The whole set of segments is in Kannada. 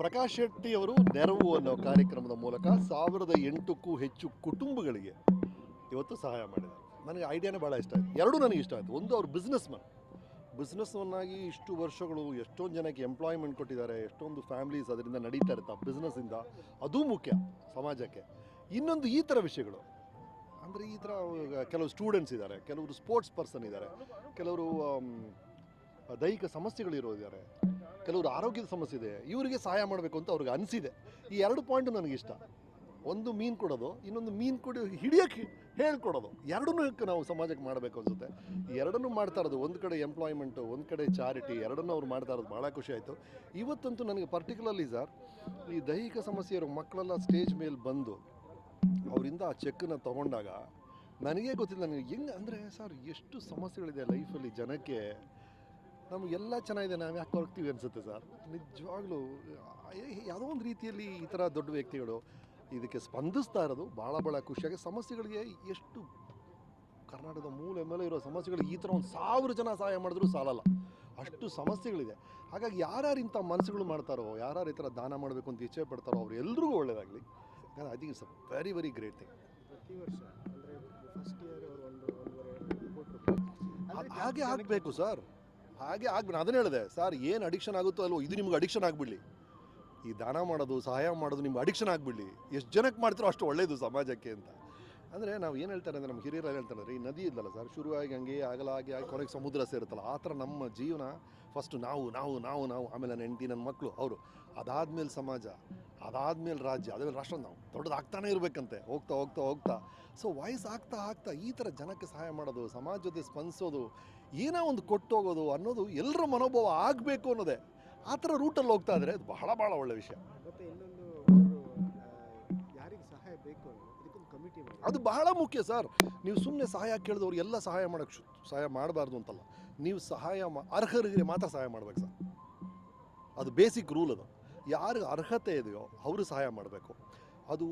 ಪ್ರಕಾಶ್ ಶೆಟ್ಟಿ ಅವರು ನೆರವು ಅನ್ನೋ ಕಾರ್ಯಕ್ರಮದ ಮೂಲಕ ಸಾವಿರದ ಎಂಟಕ್ಕೂ ಹೆಚ್ಚು ಕುಟುಂಬಗಳಿಗೆ ಇವತ್ತು ಸಹಾಯ ಮಾಡಿದ್ದಾರೆ. ನನಗೆ ಐಡಿಯಾನೇ ಭಾಳ ಇಷ್ಟ ಆಯಿತು. ಎರಡೂ ನನಗೆ ಇಷ್ಟ ಆಯಿತು. ಒಂದು ಅವ್ರು ಬಿಸ್ನೆಸ್ ಮನ್ ಬಿಸ್ನೆಸ್ಮನ್ ಆಗಿ ಇಷ್ಟು ವರ್ಷಗಳು ಎಷ್ಟೊಂದು ಜನಕ್ಕೆ ಎಂಪ್ಲಾಯ್ಮೆಂಟ್ ಕೊಟ್ಟಿದ್ದಾರೆ, ಎಷ್ಟೊಂದು ಫ್ಯಾಮಿಲೀಸ್ ಅದರಿಂದ ನಡೀತಾ ಇರುತ್ತೆ ಆ ಬಿಸ್ನೆಸ್ಸಿಂದ ಅದೂ ಮುಖ್ಯ ಸಮಾಜಕ್ಕೆ. ಇನ್ನೊಂದು ಈ ಥರ ವಿಷಯಗಳು. ಅಂದರೆ ಈ ಥರ ಕೆಲವು ಸ್ಟೂಡೆಂಟ್ಸ್ ಇದ್ದಾರೆ, ಕೆಲವರು ಸ್ಪೋರ್ಟ್ಸ್ ಪರ್ಸನ್ ಇದ್ದಾರೆ, ಕೆಲವರು ದೈಹಿಕ ಸಮಸ್ಯೆಗಳಿರೋದಿದ್ದಾರೆ ಕೆಲವರು ಆರೋಗ್ಯದ ಸಮಸ್ಯೆ ಇದೆ, ಇವರಿಗೆ ಸಹಾಯ ಮಾಡಬೇಕು ಅಂತ ಅವ್ರಿಗೆ ಅನಿಸಿದೆ. ಈ ಎರಡು ಪಾಯಿಂಟು ನನಗೆ ಇಷ್ಟ. ಒಂದು ಮೀನು ಕೊಡೋದು, ಇನ್ನೊಂದು ಮೀನು ಕೊಡಿ ಹಿಡಿಯೋಕ್ಕೆ ಹೇಳ್ಕೊಡೋದು. ಎರಡನ್ನೂ ನಾವು ಸಮಾಜಕ್ಕೆ ಮಾಡಬೇಕು ಅನಿಸುತ್ತೆ? ಎರಡನ್ನೂ ಮಾಡ್ತಾ ಇರೋದು, ಒಂದು ಕಡೆ ಎಂಪ್ಲಾಯ್ಮೆಂಟು ಒಂದು ಕಡೆ ಚಾರಿಟಿ ಎರಡನ್ನೂ ಅವ್ರು ಮಾಡ್ತಾ ಇರೋದು ಭಾಳ ಖುಷಿ ಆಯಿತು. ಇವತ್ತಂತೂ ನನಗೆ ಪರ್ಟಿಕ್ಯುಲರ್ಲಿ ಸರ್, ಈ ದೈಹಿಕ ಸಮಸ್ಯೆ ಇರೋ ಮಕ್ಕಳೆಲ್ಲ ಸ್ಟೇಜ್ ಮೇಲೆ ಬಂದು, ಅವರಿಂದ ಆ ಚೆಕ್ಕನ್ನು ತೊಗೊಂಡಾಗ, ನನಗೇ ಗೊತ್ತಿಲ್ಲ, ನನಗೆ ಹೆಂಗೆ ಅಂದರೆ ಸರ್, ಎಷ್ಟು ಸಮಸ್ಯೆಗಳಿದೆ ಲೈಫಲ್ಲಿ ಜನಕ್ಕೆ. ನಮಗೆಲ್ಲ ಚೆನ್ನಾಗಿದೆ ನಾವು ಯಾಕೆ ಹೊರಗ್ತೀವಿ ಅನಿಸುತ್ತೆ ಸರ್. ನಿಜವಾಗ್ಲೂ ಯಾವುದೋ ಒಂದು ರೀತಿಯಲ್ಲಿ ಈ ಥರ ದೊಡ್ಡ ವ್ಯಕ್ತಿಗಳು ಇದಕ್ಕೆ ಸ್ಪಂದಿಸ್ತಾ ಇರೋದು ಭಾಳ ಭಾಳ ಖುಷಿಯಾಗಿ ಸಮಸ್ಯೆಗಳಿಗೆ ಎಷ್ಟು ಕರ್ನಾಟಕದ ಮೂಲೆ ಮೇಲೆ ಇರೋ ಸಮಸ್ಯೆಗಳಿಗೆ ಈ ಥರ ಒಂದು ಸಾವಿರ ಜನ ಸಹಾಯ ಮಾಡಿದ್ರೂ ಸಾಲಲ್ಲ. ಅಷ್ಟು ಸಮಸ್ಯೆಗಳಿದೆ. ಹಾಗಾಗಿ ಯಾರ್ಯಾರು ಇಂಥ ಮನಸ್ಸುಗಳು ಮಾಡ್ತಾರೋ ಯಾರ್ಯಾರು ಈ ಥರ ದಾನ ಮಾಡಬೇಕು ಅಂತ ಇಚ್ಛೆ ಪಡ್ತಾರೋ ಅವ್ರು ಎಲ್ರಿಗೂ ಒಳ್ಳೆಯದಾಗಲಿ ಯಾಕಂದರೆ I think it's a very very great thing ಪ್ರತಿ ವರ್ಷ ಫಸ್ಟ್ ಇಯರ್ ಹಾಗೆ ಆಗಬೇಕು ಸರ್. ಹಾಗೆ ಆಗ್ಬಿಡ ಅದನ್ನ ಹೇಳಿದೆ, ಸರ್, ಏನು ಅಡಿಕ್ಷನ್ ಆಗುತ್ತೋ ಅಲ್ವೋ, ಇದು ನಿಮ್ಗೆ ಅಡಿಕ್ಷನ್ ಆಗಿಬಿಡಲಿ. ಈ ದಾನ ಮಾಡೋದು, ಸಹಾಯ ಮಾಡೋದು ನಿಮ್ಗೆ ಅಡಿಕ್ಷನ್ ಆಗಿಬಿಡಲಿ. ಎಷ್ಟು ಜನಕ್ಕೆ ಮಾಡ್ತಿರೋ ಅಷ್ಟು ಒಳ್ಳೆಯದು ಸಮಾಜಕ್ಕೆ ಅಂತ. ಅಂದರೆ ನಾವು ಏನು ಹೇಳ್ತಾರೆ ಅಂದರೆ ನಮ್ಮ ಹಿರಿಯರು ಹೇಳ್ತಾರೆ ಅಂದರೆ, ಈ ನದಿ ಇದ್ದಲ್ಲ ಸರ್ ಶುರುವಾಗಿ ಹಂಗೆ ಆಗಲಾಗಿ ಆಗಿ ಕೊನೆಗೆ ಸಮುದ್ರ ಸೇರುತ್ತಲ್ಲ, ಆ ಥರ ನಮ್ಮ ಜೀವನ ಫಸ್ಟು ನಾವು ನಾವು ನಾವು ನಾವು, ಆಮೇಲೆ ನನ್ನ ಹೆಂಡತಿ, ನನ್ನ ಮಕ್ಕಳು ಅವರು, ಅದಾದ್ಮೇಲೆ ಸಮಾಜ, ಅದಾದ್ಮೇಲೆ ರಾಜ್ಯ, ಅದಾದ್ಮೇಲೆ ರಾಷ್ಟ್ರ, ನಾವು ದೊಡ್ಡದಾಗ್ತಾನೆ ಇರಬೇಕಂತೆ, ಹೋಗ್ತಾ ಹೋಗ್ತಾ ಹೋಗ್ತಾ. ಸೊ ವಾಯ್ಸ್ ಆಗ್ತಾ ಆಗ್ತಾ ಈ ಥರ ಜನಕ್ಕೆ ಸಹಾಯ ಮಾಡೋದು, ಸಮಾಜ ಜೊತೆ ಸ್ಪಂದಿಸೋದು, ಏನೋ ಒಂದು ಕೊಟ್ಟೋಗೋದು ಅನ್ನೋದು ಎಲ್ಲರ ಮನೋಭಾವ ಆಗಬೇಕು ಅನ್ನೋದೇ. ಆ ಥರ ರೂಟಲ್ಲಿ ಹೋಗ್ತಾ ಇದ್ರೆ ಬಹಳ ಭಾಳ ಒಳ್ಳೆ ವಿಷಯ. ಅದು ಬಹಳ ಮುಖ್ಯ ಸರ್. ನೀವು ಸುಮ್ಮನೆ ಸಹಾಯ ಕೇಳಿದವ್ರು ಎಲ್ಲ ಸಹಾಯ ಮಾಡೋಕ್ಕೆ ಸಹಾಯ ಮಾಡಬಾರ್ದು ಅಂತಲ್ಲ. ನೀವು ಸಹಾಯ ಮಾ ಅರ್ಹರಿಗೆ ಮಾತ್ರ ಸಹಾಯ ಮಾಡ್ಬೇಕು ಸರ್. ಅದು ಬೇಸಿಕ್ ರೂಲ್ ಅದು. ಯಾರಿಗೆ ಅರ್ಹತೆ ಇದೆಯೋ ಅವರು ಸಹಾಯ ಮಾಡಬೇಕು. ಅದು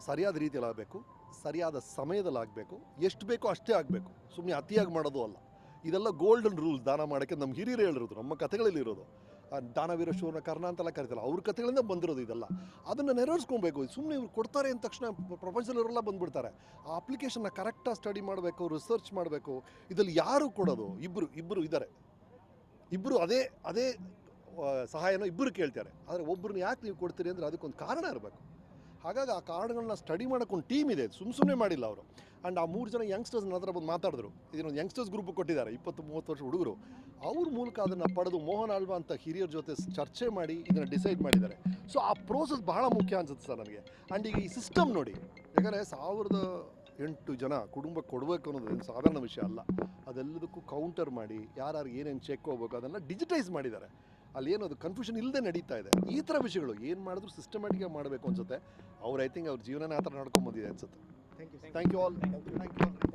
ಸರಿಯಾದ ರೀತಿಯಲ್ಲಿ ಆಗಬೇಕು ಸರಿಯಾದ ಸಮಯದಲ್ಲಿ ಆಗಬೇಕು ಎಷ್ಟು ಬೇಕೋ ಅಷ್ಟೇ ಆಗಬೇಕು. ಸುಮ್ಮನೆ ಅತಿಯಾಗಿ ಮಾಡೋದು ಅಲ್ಲ. ಇದೆಲ್ಲ ಗೋಲ್ಡನ್ ರೂಲ್ಸ್ ದಾನ ಮಾಡೋಕ್ಕೆ ನಮ್ಮ ಹಿರಿಯರು ಹೇಳಿರೋದು. ನಮ್ಮ ಕಥೆಗಳಲ್ಲಿ ಇರೋದು. ದಾನವೀರ ಶೂರ್ಣ ಕರ್ಣ ಅಂತೆಲ್ಲ ಕರಿತಲ್ಲ, ಅವ್ರ ಕಥೆಗಳಿಂದ ಬಂದಿರೋದು ಇದೆಲ್ಲ. ಅದನ್ನು ನೆರವೇರಿಸ್ಕೊಬೇಕು. ಸುಮ್ಮನೆ ಇವ್ರು ಕೊಡ್ತಾರೆ ಅಂದ ತಕ್ಷಣ ಪ್ರಪಂಚದವರೆಲ್ಲ ಬಂದ್ಬಿಡ್ತಾರೆ. ಆ ಅಪ್ಲಿಕೇಶನ್ನ ಕರೆಕ್ಟಾಗಿ ಸ್ಟಡಿ ಮಾಡಬೇಕು ರಿಸರ್ಚ್ ಮಾಡಬೇಕು. ಇದರಲ್ಲಿ ಯಾರು ಕೊಡೋದು? ಇಬ್ಬರು ಇಬ್ಬರು ಇದ್ದಾರೆ ಇಬ್ಬರು ಅದೇ ಅದೇ ಸಹಾಯನ ಇಬ್ಬರು ಕೇಳ್ತಾರೆ. ಆದರೆ ಒಬ್ಬರನ್ನ ಯಾಕೆ ನೀವು ಕೊಡ್ತೀರಿ ಅಂದರೆ ಅದಕ್ಕೊಂದು ಕಾರಣ ಇರಬೇಕು. ಹಾಗಾಗಿ ಆ ಕಾರ್ಡ್ಗಳನ್ನ ಸ್ಟಡಿ ಮಾಡೋಕ್ಕೊಂದು ಟೀಮ್ ಇದೆ. ಸುಮ್ಮ ಸುಮ್ಮನೆ ಮಾಡಿಲ್ಲ ಅವರು. ಆ್ಯಂಡ್ ಆ ಮೂರು ಜನ ಯಂಗ್ಸ್ಟರ್ಸ್ ನನ್ನ ಹತ್ರ ಬಂದು ಮಾತಾಡಿದ್ರು. ಇದನ್ನೊಂದು ಯಂಗ್ಸ್ಟರ್ಸ್ ಗ್ರೂಪ್ ಕೊಟ್ಟಿದ್ದಾರೆ ಇಪ್ಪತ್ತು ಮೂವತ್ತು ವರ್ಷ ಹುಡುಗರು. ಅವ್ರ ಮೂಲಕ ಅದನ್ನು ಪಡೆದು ಮೋಹನ್ ಆಳ್ವಾ ಅಂತ ಹಿರಿಯರ ಜೊತೆ ಚರ್ಚೆ ಮಾಡಿ ಇದನ್ನು ಡಿಸೈಡ್ ಮಾಡಿದ್ದಾರೆ. ಸೊ ಆ ಪ್ರೋಸೆಸ್ ಬಹಳ ಮುಖ್ಯ ಅನ್ಸುತ್ತೆ ಸರ್ ನನಗೆ. ಆ್ಯಂಡ್ ಈಗ ಈ ಸಿಸ್ಟಮ್ ನೋಡಿ, ಯಾಕಂದರೆ ಸಾವಿರದ ಎಂಟು ಜನ ಕುಟುಂಬ ಕೊಡಬೇಕು ಅನ್ನೋದು ಏನು ಸಾಧಾರಣ ವಿಷಯ ಅಲ್ಲ. ಅದೆಲ್ಲದಕ್ಕೂ ಕೌಂಟರ್ ಮಾಡಿ ಯಾರ್ಯಾರು ಏನೇನು ಚೆಕ್ ಹೋಗ್ಬೇಕು ಅದನ್ನು ಡಿಜಿಟೈಸ್ ಮಾಡಿದ್ದಾರೆ. ಅಲ್ಲಿ ಏನು ಅದು ಕನ್ಫ್ಯೂಷನ್ ಇಲ್ಲದೆ ನಡೀತಾ ಇದೆ. ಈ ಥರ ವಿಷಯಗಳು ಏನು ಮಾಡಿದ್ರು ಸಿಸ್ಟಮ್ಯಾಟಿಕಾಗಿ ಮಾಡಬೇಕು ಅನ್ಸುತ್ತೆ. ಅವ್ರು ಐ ಥಿಂಕ್ ಅವ್ರ ಜೀವನನೇ ಆ ಥರ ನಡ್ಕೊಂಬಂದಿದೆ ಅನ್ಸುತ್ತೆ. Thank you thank you all thank you all